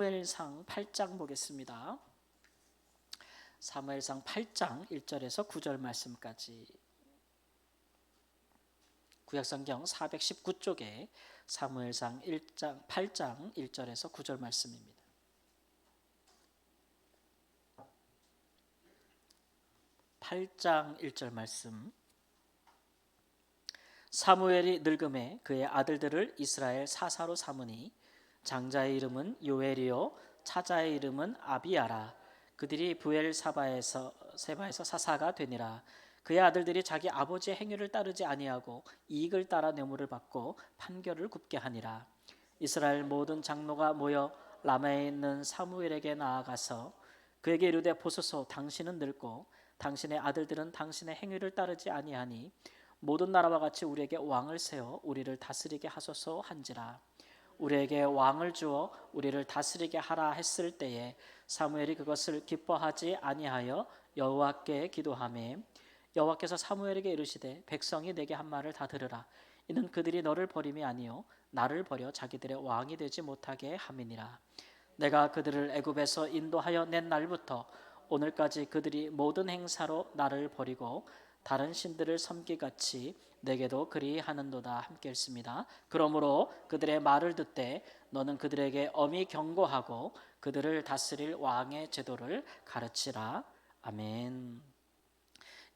사무엘상 8장 보겠습니다. 사무엘상 8장 1절에서 9절 말씀까지 구약성경 419쪽에 사무엘상 1장 8장 1절에서 9절 말씀입니다. (8장 1절) 말씀 사무엘이 늙음에 그의 아들들을 이스라엘 사사로 삼으니 장자의 이름은 요엘이요 차자의 이름은 아비아라. 그들이 부엘 사바에서 세바에서 사사가 되니라. 그의 아들들이 자기 아버지의 행위를 따르지 아니하고 이익을 따라 뇌물을 받고 판결을 굽게 하니라. 이스라엘 모든 장로가 모여 라마에 있는 사무엘에게 나아가서 그에게 이르되 보소서 당신은 늙고 당신의 아들들은 당신의 행위를 따르지 아니하니 모든 나라와 같이 우리에게 왕을 세워 우리를 다스리게 하소서 한지라 우리에게 왕을 주어 우리를 다스리게 하라 했을 때에 사무엘이 그것을 기뻐하지 아니하여 여호와께 기도하매 여호와께서 사무엘에게 이르시되 백성이 내게 한 말을 다 들으라. 이는 그들이 너를 버림이 아니요 나를 버려 자기들의 왕이 되지 못하게 함이니라. 내가 그들을 애굽에서 인도하여 낸 날부터 오늘까지 그들이 모든 행사로 나를 버리고 다른 신들을 섬기같이 내게도 그리하는도다 함께 했습니다. 그러므로 그들의 말을 듣되 너는 그들에게 엄히 경고하고 그들을 다스릴 왕의 제도를 가르치라. 아멘.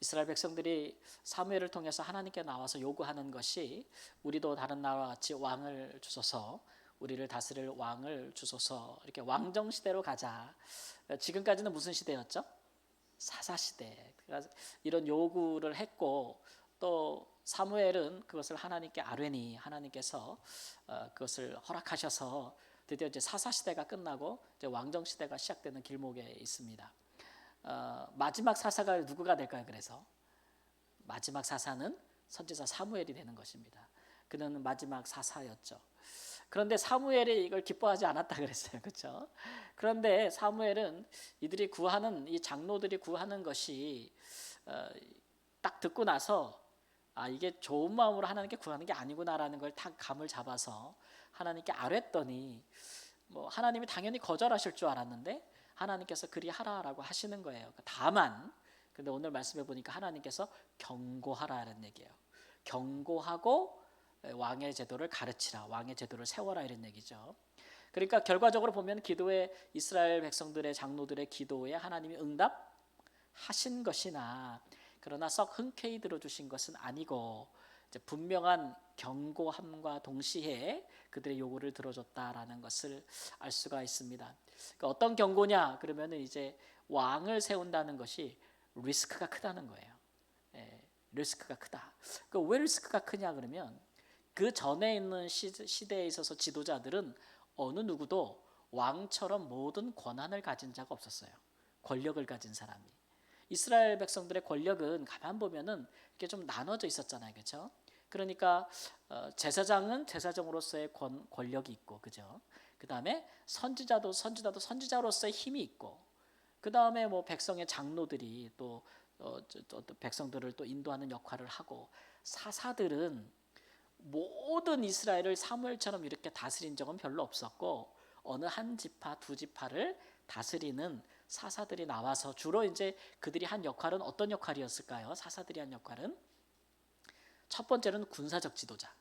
이스라엘 백성들이 사무엘을 통해서 하나님께 나와서 요구하는 것이 우리도 다른 나라와 같이 왕을 주소서 우리를 다스릴 왕을 주소서 이렇게 왕정 시대로 가자. 지금까지는 무슨 시대였죠? 사사 시대. 그러니까 이런 요구를 했고 또 사무엘은 그것을 하나님께 아뢰니 하나님께서 어, 그것을 허락하셔서 드디어 이제 사사 시대가 끝나고 이제 왕정 시대가 시작되는 길목에 있습니다. 어, 마지막 사사가 누구가 될까요? 그래서 마지막 사사는 선지자 사무엘이 되는 것입니다. 그는 마지막 사사였죠. 그런데 사무엘이 이걸 기뻐하지 않았다 그랬어요. 그렇죠? 그런데 사무엘은 이들이 구하는 이 장로들이 구하는 것이 어, 딱 듣고 나서 아 이게 좋은 마음으로 하나님께 구하는 게 아니구나라는 걸 딱 감을 잡아서 하나님께 아뢰더니 뭐 하나님이 당연히 거절하실 줄 알았는데 하나님께서 그리 하라라고 하시는 거예요. 다만 근데 오늘 말씀해 보니까 하나님께서 경고하라는 얘기예요. 경고하고 왕의 제도를 가르치라, 왕의 제도를 세워라 이런 얘기죠. 그러니까 결과적으로 보면 기도에 이스라엘 백성들의 장로들의 기도에 하나님이 응답하신 것이나 그러나 썩 흔쾌히 들어주신 것은 아니고 분명한 경고함과 동시에 그들의 요구를 들어줬다라는 것을 알 수가 있습니다. 그러니까 어떤 경고냐? 그러면은 이제 왕을 세운다는 것이 리스크가 크다는 거예요. 예, 리스크가 크다. 그러니까 왜 리스크가 크냐 그러면 그 전에 있는 시대에 있어서 지도자들은 어느 누구도 왕처럼 모든 권한을 가진 자가 없었어요. 권력을 가진 사람이. 이스라엘 백성들의 권력은 가만 보면은 이게 좀 나눠져 있었잖아요, 그렇죠? 그러니까 어, 제사장은 제사장으로서의 권, 권력이 있고, 그죠? 그 다음에 선지자도 선지자도 선지자로서의 힘이 있고, 그 다음에 뭐 백성의 장로들이 또, 어, 또, 또 백성들을 또 인도하는 역할을 하고, 사사들은 모든 이스라엘을 사무엘처럼 이렇게 다스린 적은 별로 없었고 어느 한 지파 두 지파를 다스리는 사사들이 나와서 주로 이제 그들이 한 역할은 어떤 역할이었을까요? 사사들이 한 역할은 첫 번째는 군사적 지도자.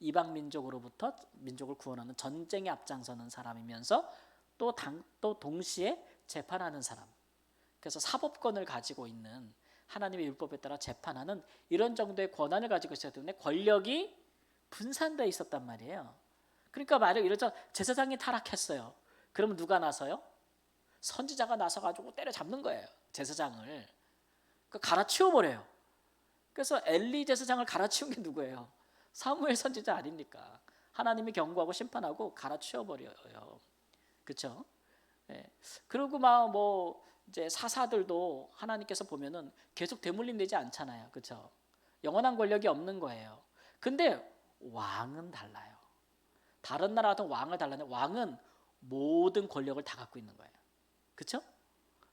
이방 민족으로부터 민족을 구원하는 전쟁에 앞장서는 사람이면서 또, 당, 또 동시에 재판하는 사람. 그래서 사법권을 가지고 있는 하나님의 율법에 따라 재판하는 이런 정도의 권한을 가지고 있었기 때문에 권력이 분산돼 있었단 말이에요. 그러니까 말을 이러죠. 제사장이 타락했어요. 그러면 누가 나서요? 선지자가 나서 가지고 때려 잡는 거예요. 제사장을. 그 갈아치워 버려요. 그래서 엘리 제사장을 갈아치운 게 누구예요? 사무엘 선지자 아닙니까? 하나님이 경고하고 심판하고 갈아치워 버려요. 그렇죠? 예. 그리고 막 뭐 이제 사사들도 하나님께서 보면은 계속 대물림 되지 않잖아요. 그렇죠? 영원한 권력이 없는 거예요. 근데 왕은 달라요. 다른 나라 같은 왕을 달라는 왕은 모든 권력을 다 갖고 있는 거예요. 그렇죠?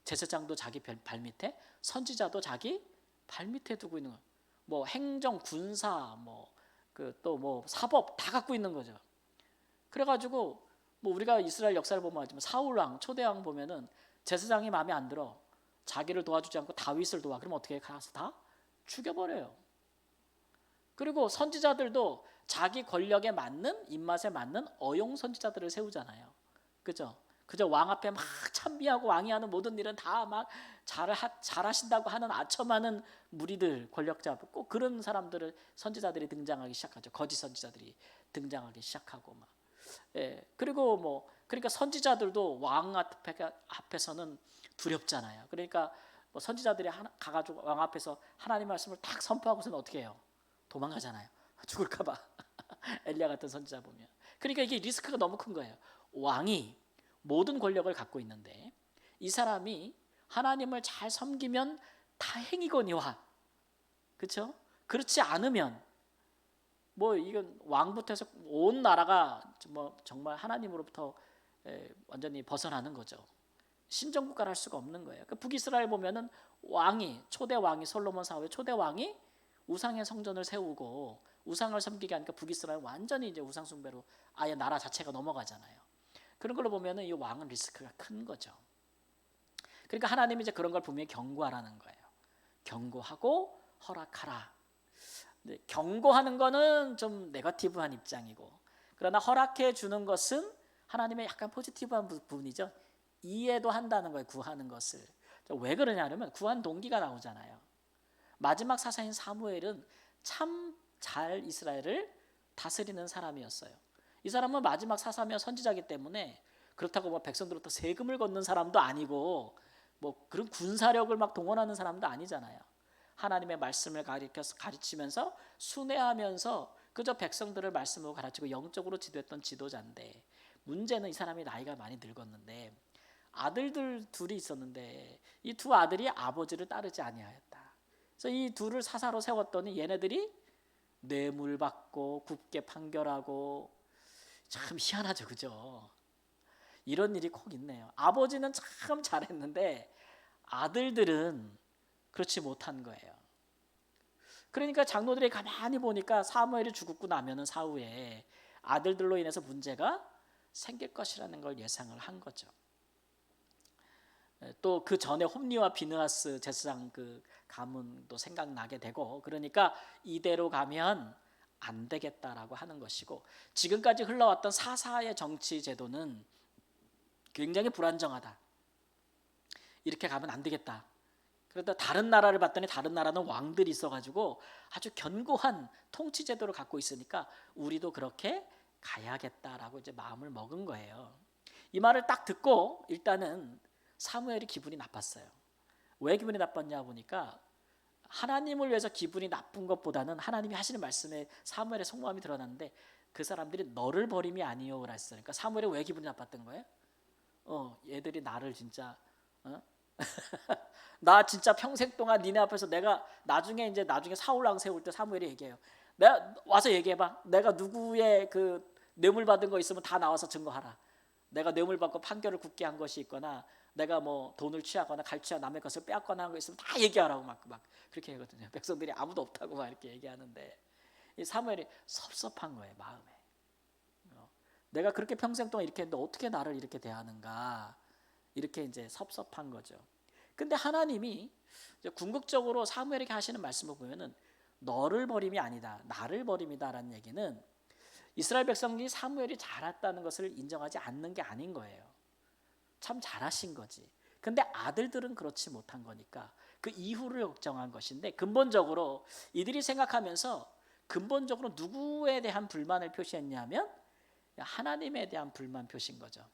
제사장도 자기 발 밑에, 선지자도 자기 발 밑에 두고 있는 거예요. 뭐 행정, 군사, 뭐 그 또 뭐 사법 다 갖고 있는 거죠. 그래가지고 뭐 우리가 이스라엘 역사를 보면 알지만 사울 왕 초대 왕 보면은 제사장이 마음에 안 들어 자기를 도와주지 않고 다윗을 도와 그러면 어떻게 가서 다 죽여버려요. 그리고 선지자들도 자기 권력에 맞는 입맛에 맞는 어용 선지자들을 세우잖아요. 그죠? 그저 왕 앞에 막 찬미하고 왕이 하는 모든 일은 다막잘 잘하신다고 하는 아첨하는 무리들 권력자 꼭 그런 사람들을 선지자들이 등장하기 시작하죠. 거짓 선지자들이 등장하기 시작하고 막 예. 그리고 뭐 그러니까 선지자들도 왕 앞에 앞에서는 두렵잖아요. 그러니까 뭐 선지자들이 하나, 가가지고 왕 앞에서 하나님 말씀을 딱 선포하고서는 어떻게 해요? 도망가잖아요. 죽을까 봐 엘리야 같은 선지자 보면. 그러니까 이게 리스크가 너무 큰 거예요. 왕이 모든 권력을 갖고 있는데 이 사람이 하나님을 잘 섬기면 다행이거니와 그렇죠? 그렇지 않으면 뭐 이건 왕부터 해서 온 나라가 뭐 정말 하나님으로부터 완전히 벗어나는 거죠. 신정국가를 할 수가 없는 거예요. 그 북이스라엘 보면은 왕이 초대 왕이 솔로몬 사후에 초대 왕이 우상의 성전을 세우고 우상을 섬기게 하니까 북이스라엘 완전히 이제 우상 숭배로 아예 나라 자체가 넘어가잖아요. 그런 걸로 보면은 이 왕은 리스크가 큰 거죠. 그러니까 하나님이 이제 그런 걸 분명히 경고하라는 거예요. 경고하고 허락하라. 경고하는 거는 좀 네거티브한 입장이고 그러나 허락해 주는 것은 하나님의 약간 포지티브한 부분이죠. 이해도 한다는 거예요. 구하는 것을. 왜 그러냐면 구한 동기가 나오잖아요. 마지막 사사인 사무엘은 참 잘 이스라엘을 다스리는 사람이었어요. 이 사람은 마지막 사사며 선지자기 때문에 그렇다고 뭐 백성들로부터 세금을 걷는 사람도 아니고 뭐 그런 군사력을 막 동원하는 사람도 아니잖아요. 하나님의 말씀을 가르쳐서 가르치면서 순회하면서 그저 백성들을 말씀으로 가르치고 영적으로 지도했던 지도자인데 문제는 이 사람이 나이가 많이 늙었는데 아들들 둘이 있었는데 이 두 아들이 아버지를 따르지 아니하였다. 그래서 이 둘을 사사로 세웠더니 얘네들이 뇌물 받고 굽게 판결하고 참 희한하죠, 그죠? 이런 일이 꼭 있네요. 아버지는 참 잘했는데 아들들은 그렇지 못한 거예요. 그러니까 장로들이 가만히 보니까 사무엘이 죽고 나면은 사후에 아들들로 인해서 문제가 생길 것이라는 걸 예상을 한 거죠. 또 그 전에 홈리와 비느하스 제사장 그 가문도 생각나게 되고 그러니까 이대로 가면 안 되겠다라고 하는 것이고 지금까지 흘러왔던 사사의 정치 제도는 굉장히 불안정하다. 이렇게 가면 안 되겠다. 그러다 다른 나라를 봤더니 다른 나라는 왕들이 있어가지고 아주 견고한 통치 제도를 갖고 있으니까 우리도 그렇게 가야겠다라고 이제 마음을 먹은 거예요. 이 말을 딱 듣고 일단은 사무엘이 기분이 나빴어요. 왜 기분이 나빴냐 보니까 하나님을 위해서 기분이 나쁜 것보다는 하나님이 하시는 말씀에 사무엘의 속마음이 드러났는데 그 사람들이 너를 버림이 했어요. 그러니까 사무엘이 왜 기분이 나빴던 거예요? 어, 얘들이 나를 진짜 어? 나 진짜 평생 동안 니네 앞에서 내가 나중에 이제 나중에 사울 왕 세울 때 사무엘이 얘기해요. 내가 와서 얘기해 봐. 내가 누구의 그 뇌물 받은 거 있으면 다 나와서 증거하라. 내가 뇌물 받고 판결을 굳게 한 것이 있거나 내가 뭐 돈을 취하거나 갈취하 남의 것을 빼앗거나 한 거 있으면 다 얘기하라고 막, 막 그렇게 하거든요. 백성들이 아무도 없다고 막 이렇게 얘기하는데 이 사무엘이 섭섭한 거예요 마음에. 어, 내가 그렇게 평생 동안 이렇게 했는데 어떻게 나를 이렇게 대하는가 이렇게 이제 섭섭한 거죠. 근데 하나님이 궁극적으로 사무엘에게 하시는 말씀을 보면은 너를 버림이 아니다 나를 버림이다라는 얘기는 이스라엘 백성이 사무엘이 잘했다는 것을 인정하지 않는 게 아닌 거예요. 참 잘하신 거지. 근데 아들들은 그렇지 못한 거니까 그 이후를 걱정한 것인데 근본적으로 이들이 생각하면서 근본적으로 누구에 대한 불만을 표시했냐면 하나님에 대한 불만 표시인 거죠.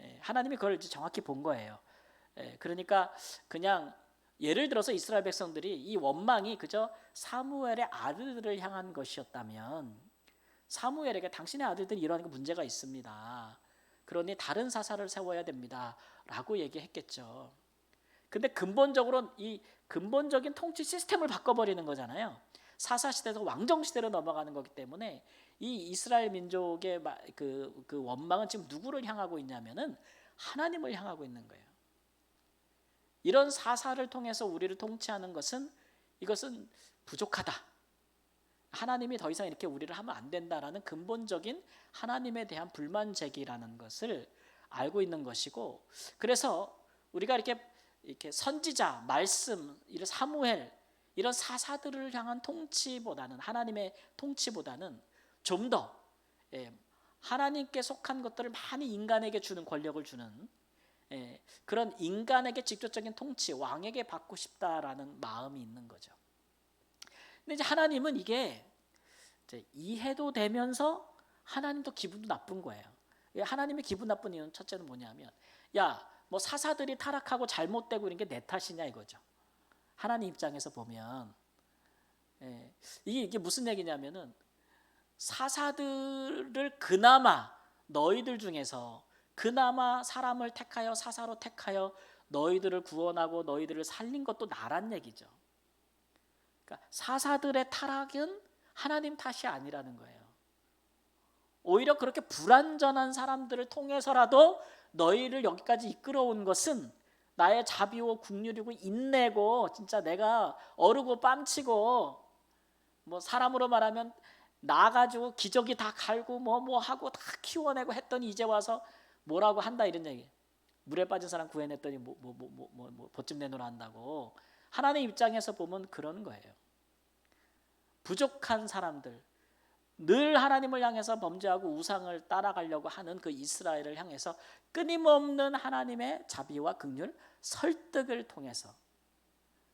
예, 하나님이 그걸 정확히 본 거예요. 예, 그러니까 그냥 예를 들어서 이스라엘 백성들이 이 원망이 그저 사무엘의 아들들을 향한 것이었다면 사무엘에게 당신의 아들들이 이러한 문제가 있습니다. 그러니 다른 사사를 세워야 됩니다라고 얘기했겠죠. 근데 근본적으로 이 근본적인 통치 시스템을 바꿔버리는 거잖아요. 사사 시대에서 왕정 시대로 넘어가는 거기 때문에 이 이스라엘 민족의 그, 그 원망은 지금 누구를 향하고 있냐면은 하나님을 향하고 있는 거예요. 이런 사사를 통해서 우리를 통치하는 것은 이것은 부족하다. 하나님이 더 이상 이렇게 우리를 하면 안 된다라는 근본적인 하나님에 대한 불만 제기라는 것을 알고 있는 것이고 그래서 우리가 이렇게 이렇게 선지자 말씀 이런 사무엘 이런 사사들을 향한 통치보다는 하나님의 통치보다는 좀더 예, 하나님께 속한 것들을 많이 인간에게 주는 권력을 주는 예, 그런 인간에게 직접적인 통치 왕에게 받고 싶다라는 마음이 있는 거죠. 근데 이제 하나님은 이게 이제 이해도 되면서 하나님도 기분도 나쁜 거예요. 예, 하나님의 기분 나쁜 이유는 첫째는 뭐냐면 야 뭐 사사들이 타락하고 잘못되고 이런 게 내 탓이냐 이거죠. 하나님 입장에서 보면 예, 이게, 이게 무슨 얘기냐면은 사사들을 그나마 너희들 중에서 그나마 사람을 택하여 사사로 택하여 너희들을 구원하고 너희들을 살린 것도 나란 얘기죠. 그러니까 사사들의 타락은 하나님 탓이 아니라는 거예요. 오히려 그렇게 불완전한 사람들을 통해서라도 너희를 여기까지 이끌어온 것은 나의 자비고 국률이고 인내고 진짜 내가 어르고 뺨치고 뭐 사람으로 말하면 나가지고 기저귀 다 갈고 뭐뭐 하고 다 키워내고 했더니 이제 와서 뭐라고 한다 이런 얘기. 물에 빠진 사람 구해냈더니 뭐 뭐 뭐 뭐뭐뭐 보집 내놓으라 한다고. 하나님 입장에서 보면 그런 거예요. 부족한 사람들 늘 하나님을 향해서 범죄하고 우상을 따라가려고 하는 그 이스라엘을 향해서 끊임없는 하나님의 자비와 긍휼 설득을 통해서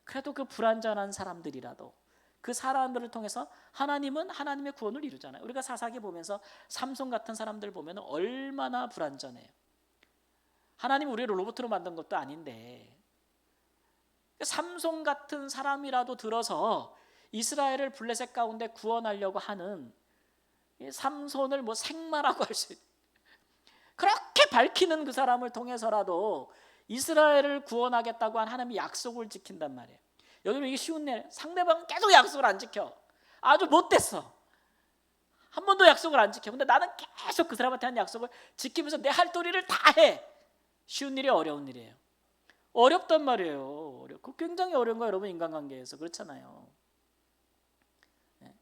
그래도 그 불완전한 사람들이라도 그 사람들을 통해서 하나님은 하나님의 구원을 이루잖아요. 우리가 사사기 보면서 삼손 같은 사람들 보면 얼마나 불완전해요. 하나님 우리를 로봇으로 만든 것도 아닌데 삼손 같은 사람이라도 들어서 이스라엘을 블레셋 가운데 구원하려고 하는 이 삼손을 뭐 생마라고 할 수 있. 그렇게 밝히는 그 사람을 통해서라도 이스라엘을 구원하겠다고 한 하나님의 약속을 지킨단 말이에요. 여러분 이게 쉬운 일. 상대방은 계속 약속을 안 지켜. 아주 못됐어. 한 번도 약속을 안 지켜. 근데 나는 계속 그 사람한테 한 약속을 지키면서 내 할 도리를 다 해. 쉬운 일이 어려운 일이에요. 어렵단 말이에요. 그 굉장히 어려운 거예요, 여러분 인간관계에서 그렇잖아요. 네.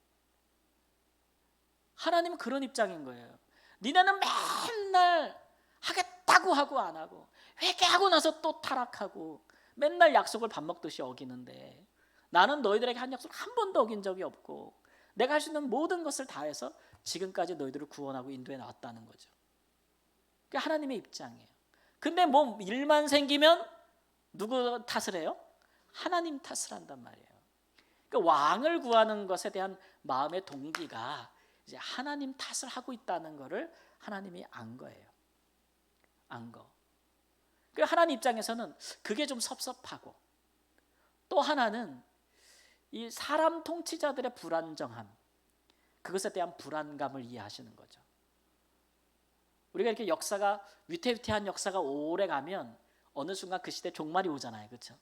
하나님은 그런 입장인 거예요. 니네는 맨날 하겠다고 하고 안 하고 회개하고 나서 또 타락하고 맨날 약속을 밥 먹듯이 어기는데 나는 너희들에게 한 약속 한 번도 어긴 적이 없고 내가 할 수 있는 모든 것을 다해서 지금까지 너희들을 구원하고 인도해 나왔다는 거죠. 그게 하나님의 입장이에요. 근데 뭐 일만 생기면 누구 탓을 해요? 하나님 탓을 한단 말이에요. 그러니까 왕을 구하는 것에 대한 마음의 동기가 이제 하나님 탓을 하고 있다는 것을 하나님이 안 거예요. 안 거. 그 하나님 입장에서는 그게 좀 섭섭하고 또 하나는 이 사람 통치자들의 불안정함 그것에 대한 불안감을 이해하시는 거죠. 우리가 이렇게 역사가 위태위태한 역사가 오래 가면 어느 순간 그 시대 종말이 오잖아요, 그렇죠?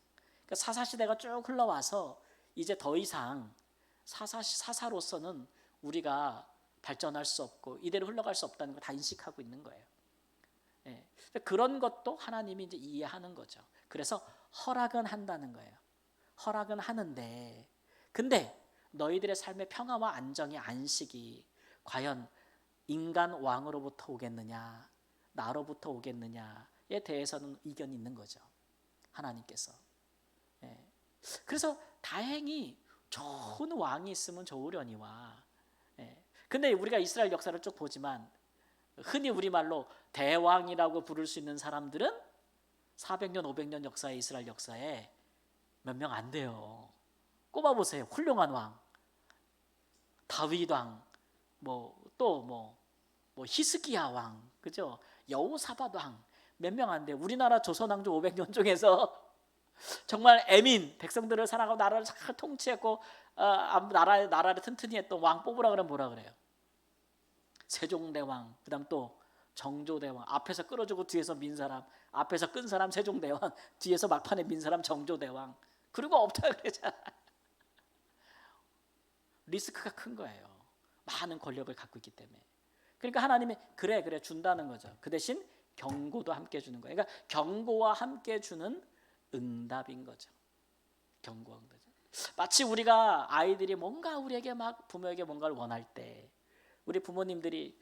그러니까 사사 시대가 쭉 흘러와서 이제 더 이상 사사 사사로서는 우리가 발전할 수 없고 이대로 흘러갈 수 없다는 걸 다 인식하고 있는 거예요. 예. 그런 것도 하나님이 이제 이해하는 거죠. 그래서 허락은 한다는 거예요. 허락은 하는데, 근데 너희들의 삶의 평화와 안정이 안식이 과연 인간 왕으로부터 오겠느냐, 나로부터 오겠느냐에 대해서는 이견이 있는 거죠. 하나님께서. 예. 그래서 다행히 좋은 왕이 있으면 좋으려니와. 예. 근데 우리가 이스라엘 역사를 쭉 보지만 흔히 우리말로 대왕이라고 부를 수 있는 사람들은 400년, 500년 역사의 이스라엘 역사에 몇 명 안 돼요. 꼽아 보세요. 훌륭한 왕, 다윗 왕, 뭐 또 뭐 뭐 히스기야 왕, 그죠? 여호사밧 왕 몇 명 안 돼. 우리나라 조선 왕조 500년 중에서 정말 애민 백성들을 사랑하고 나라를 잘 통치했고 어, 나라 나라를 튼튼히 했던 왕 뽑으라 그러면 뭐라 그래요? 세종대왕, 그다음 또 정조대왕 앞에서 끌어주고 뒤에서 민 사람, 앞에서 끈 사람 세종대왕, 뒤에서 막판에 민 사람 정조대왕. 그리고 없다 그러잖아. 리스크가 큰 거예요. 많은 권력을 갖고 있기 때문에. 그러니까 하나님이 그래 그래 준다는 거죠. 그 대신 경고도 함께 주는 거예요. 그러니까 경고와 함께 주는 응답인 거죠. 경고와 응답. 마치 우리가 아이들이 뭔가 우리에게 막 부모에게 뭔가를 원할 때 우리 부모님들이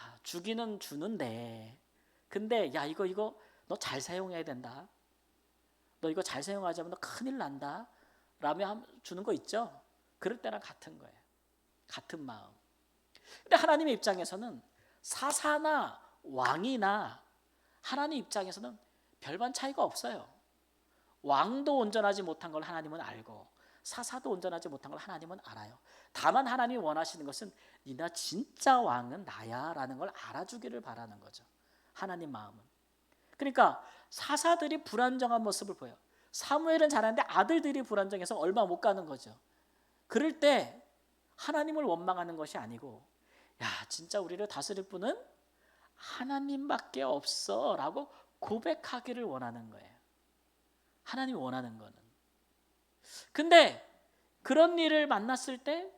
아, 주기는 주는데 근데 야 이거 이거 너 잘 사용해야 된다. 너 이거 잘 사용하지 않으면 너 큰일 난다. 라며 함- 주는 거 있죠? 그럴 때랑 같은 거예요. 같은 마음. 근데 하나님의 입장에서는 사사나 왕이나 하나님 입장에서는 별반 차이가 없어요. 왕도 온전하지 못한 걸 하나님은 알고 사사도 온전하지 못한 걸 하나님은 알아요. 다만 하나님이 원하시는 것은 니나 진짜 왕은 나야라는 걸 알아주기를 바라는 거죠. 하나님 마음은. 그러니까 사사들이 불안정한 모습을 보여. 사무엘은 잘하는데 아들들이 불안정해서 얼마 못 가는 거죠. 그럴 때 하나님을 원망하는 것이 아니고 야 진짜 우리를 다스릴 분은 하나님밖에 없어 라고 고백하기를 원하는 거예요. 하나님이 원하는 거는. 근데 그런 일을 만났을 때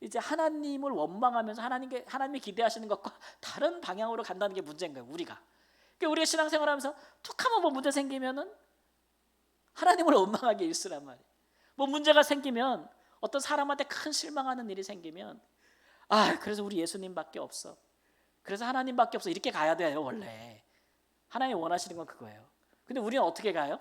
이제 하나님을 원망하면서 하나님께 하나님이 기대하시는 것과 다른 방향으로 간다는 게 문제인 거예요. 우리가. 그러니까 우리가 신앙생활하면서 툭하면 뭐 문제 생기면은 하나님을 원망하게 일쓰란 말이에요. 뭐 문제가 생기면 어떤 사람한테 큰 실망하는 일이 생기면 아 그래서 우리 예수님밖에 없어. 그래서 하나님밖에 없어 이렇게 가야 돼요 원래. 하나님 원하시는 건 그거예요. 근데 우리는 어떻게 가요?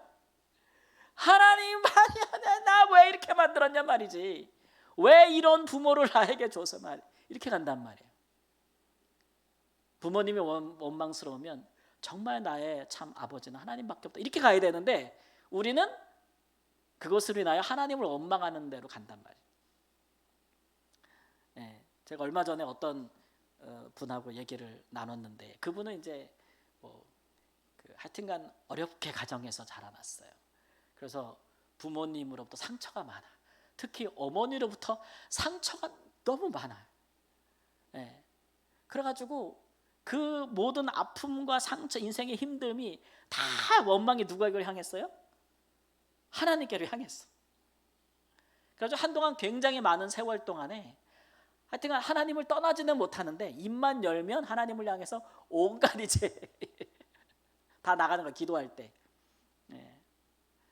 하나님 아니야 나왜 이렇게 만들었냐 말이지. 왜 이런 부모를 나에게 줘서 말 이렇게 간단 말이에요. 부모님이 원, 원망스러우면 정말 나의 참 아버지는 하나님밖에 없다 이렇게 가야 되는데 우리는 그것으로 인하여 하나님을 원망하는 대로 간단 말이에요. 예, 제가 얼마 전에 어떤 어, 분하고 얘기를 나눴는데 그분은 이제 뭐 그 하여튼간 어렵게 가정에서 자라났어요. 그래서 부모님으로부터 상처가 많아. 특히 어머니로부터 상처가 너무 많아요. 예. 그래가지고 그 모든 아픔과 상처, 인생의 힘듦이 다 원망이 누구에게 향했어요? 하나님께로 향했어. 그래서 한동안 굉장히 많은 세월 동안에 하여튼간 하나님을 떠나지는 못하는데 입만 열면 하나님을 향해서 온갖 이제 다 나가는 거야 기도할 때. 예.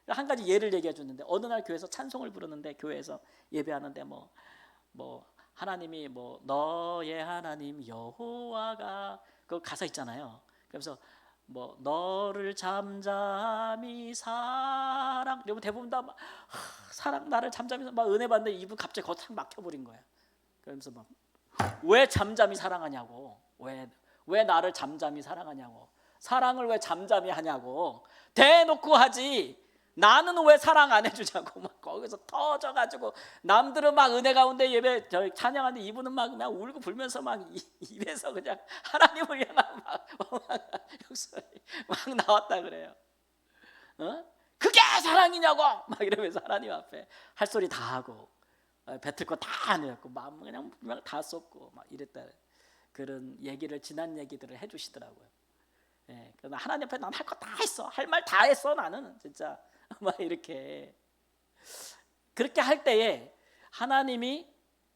한 가지 예를 얘기해 줬는데 어느 날 교회에서 찬송을 부르는데 교회에서 예배하는데 뭐뭐 하나님이 뭐 너의 하나님 여호와가 그 가사 있잖아요. 그래서 뭐 너를 잠잠히 사랑 그리고 대부분 다 막, 하, 사랑 나를 잠잠히 막 은혜 받는데 이분 갑자기 거탁 막혀버린 거야. 그러면서 막 왜 잠잠히 사랑하냐고. 왜 왜 나를 잠잠히 사랑하냐고. 사랑을 왜 잠잠히 하냐고. 대놓고 하지. 나는 왜 사랑 안 해주냐고. 막 거기서 터져가지고 남들은 막 은혜 가운데 예배 저 찬양하는데 이분은 막 그냥 울고 불면서 막 이- 입에서 그냥 하나님을 향한 막, 막 막 나왔다 그래요. 어? 그게 사랑이냐고! 막 이러면서 하나님 앞에 할 소리 다 하고. 어, 뱉을 거 다 안 해갖고 마음 그냥 그냥 다 쏟고 막 이랬다 그런 얘기를 지난 얘기들을 해주시더라고요. 예, 그러나 하나님 앞에 난 할 거 다 했어, 할 말 다 했어 나는 진짜 막 이렇게 그렇게 할 때에 하나님이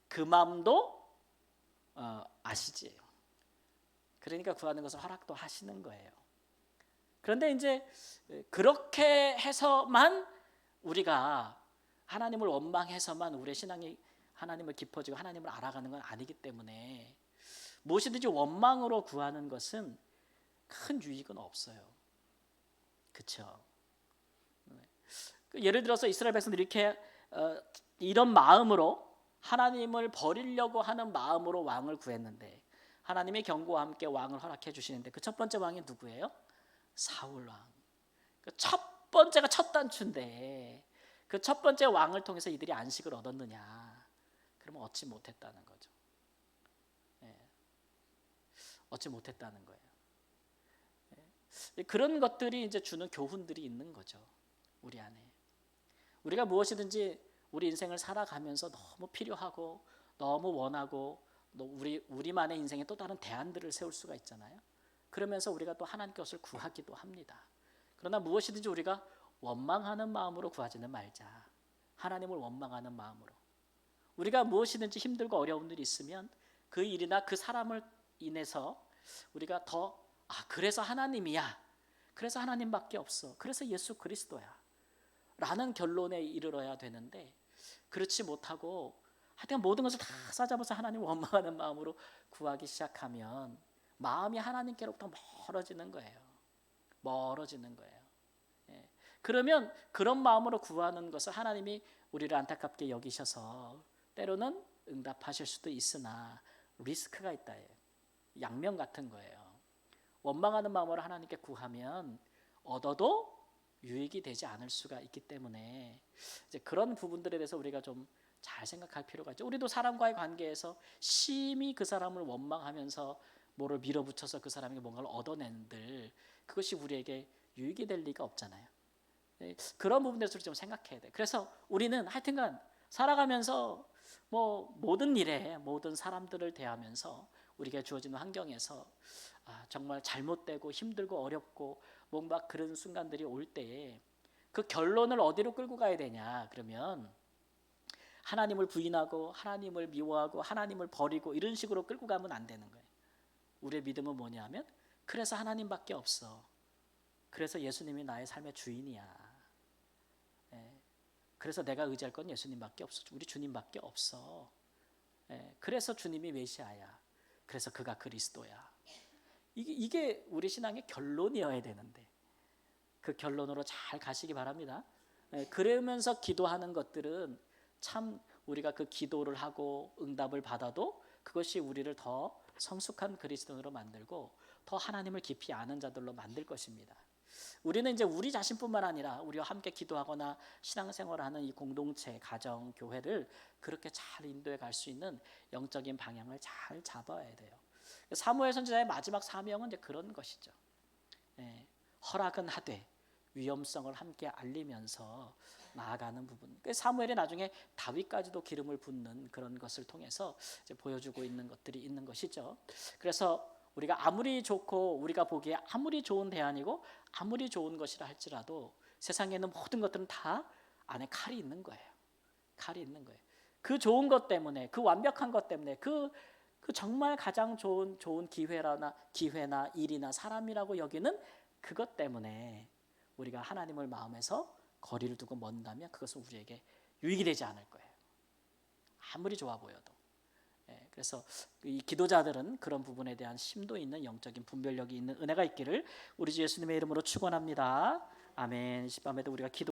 그 마음도 어, 아시지. 그러니까 구하는 것을 허락도 하시는 거예요. 그런데 이제 그렇게 해서만 우리가 하나님을 원망해서만 우리의 신앙이 하나님을 깊어지고 하나님을 알아가는 건 아니기 때문에 무엇이든지 원망으로 구하는 것은 큰 유익은 없어요. 그렇죠? 예를 들어서 이스라엘 백성들이 이렇게 어, 이런 마음으로 하나님을 버리려고 하는 마음으로 왕을 구했는데 하나님의 경고와 함께 왕을 허락해 주시는데 그 첫 번째 왕이 누구예요? 사울 왕. 그첫 번째가 첫 단추인데 그 첫 번째 왕을 통해서 이들이 안식을 얻었느냐? 그러면 얻지 못했다는 거죠. 예. 얻지 못했다는 거예요. 예. 그런 것들이 이제 주는 교훈들이 있는 거죠. 우리 안에. 우리가 무엇이든지 우리 인생을 살아가면서 너무 필요하고 너무 원하고 또 우리 우리만의 인생에 또 다른 대안들을 세울 수가 있잖아요. 그러면서 우리가 또 하나님 것을 구하기도 합니다. 그러나 무엇이든지 우리가 원망하는 마음으로 구하지는 말자. 하나님을 원망하는 마음으로. 우리가 무엇이든지 힘들고 어려운 일이 있으면 그 일이나 그 사람을 인해서 우리가 더 아, 그래서 하나님이야. 그래서 하나님밖에 없어. 그래서 예수 그리스도야. 라는 결론에 이르러야 되는데 그렇지 못하고 하여튼 모든 것을 다 싸잡아서 하나님 원망하는 마음으로 구하기 시작하면 마음이 하나님께로부터 멀어지는 거예요. 멀어지는 거예요. 예. 그러면 그런 마음으로 구하는 것을 하나님이 우리를 안타깝게 여기셔서 때로는 응답하실 수도 있으나 리스크가 있다. 양면 같은 거예요. 원망하는 마음으로 하나님께 구하면 얻어도 유익이 되지 않을 수가 있기 때문에 이제 그런 부분들에 대해서 우리가 좀 잘 생각할 필요가 있죠. 우리도 사람과의 관계에서 심히 그 사람을 원망하면서 뭐를 밀어붙여서 그 사람에게 뭔가를 얻어낸들 그것이 우리에게 유익이 될 리가 없잖아요. 네, 그런 부분에서 좀 생각해야 돼. 그래서 우리는 하여튼간 살아가면서 뭐 모든 일에 모든 사람들을 대하면서 우리가 주어지는 환경에서 아, 정말 잘못되고 힘들고 어렵고 뭔가 그런 순간들이 올 때에 그 결론을 어디로 끌고 가야 되냐 그러면 하나님을 부인하고 하나님을 미워하고 하나님을 버리고 이런 식으로 끌고 가면 안 되는 거예요. 우리의 믿음은 뭐냐면 그래서 하나님밖에 없어. 그래서 예수님이 나의 삶의 주인이야. 예. 그래서 내가 의지할 건 예수님밖에 없어. 우리 주님밖에 없어. 예. 그래서 주님이 메시아야. 그래서 그가 그리스도야. 이게, 이게 우리 신앙의 결론이어야 되는데 그 결론으로 잘 가시기 바랍니다. 예. 그러면서 기도하는 것들은 참 우리가 그 기도를 하고 응답을 받아도 그것이 우리를 더 성숙한 그리스도인으로 만들고 더 하나님을 깊이 아는 자들로 만들 것입니다. 우리는 이제 우리 자신뿐만 아니라 우리와 함께 기도하거나 신앙생활하는 이 공동체, 가정, 교회를 그렇게 잘 인도해 갈 수 있는 영적인 방향을 잘 잡아야 돼요. 사무엘 선지자의 마지막 사명은 이제 그런 것이죠. 예, 허락은 하되 위험성을 함께 알리면서 나아가는 부분. 그 사무엘이 나중에 다윗까지도 기름을 붓는 그런 것을 통해서 보여주고 있는 것들이 있는 것이죠. 그래서 우리가 아무리 좋고 우리가 보기에 아무리 좋은 대안이고 아무리 좋은 것이라 할지라도 세상에 있는 모든 것들은 다 안에 칼이 있는 거예요. 칼이 있는 거예요. 그 좋은 것 때문에 그 완벽한 것 때문에 그, 그 정말 가장 좋은 좋은 기회라나 기회나 일이나 사람이라고 여기는 그것 때문에 우리가 하나님을 마음에서 거리를 두고 먼다면 그것은 우리에게 유익이 되지 않을 거예요. 아무리 좋아 보여도. 예, 그래서 이 기도자들은 그런 부분에 대한 심도 있는 영적인 분별력이 있는 은혜가 있기를 우리 주 예수님의 이름으로 축원합니다. 아멘. 시밤에도 우리가 기도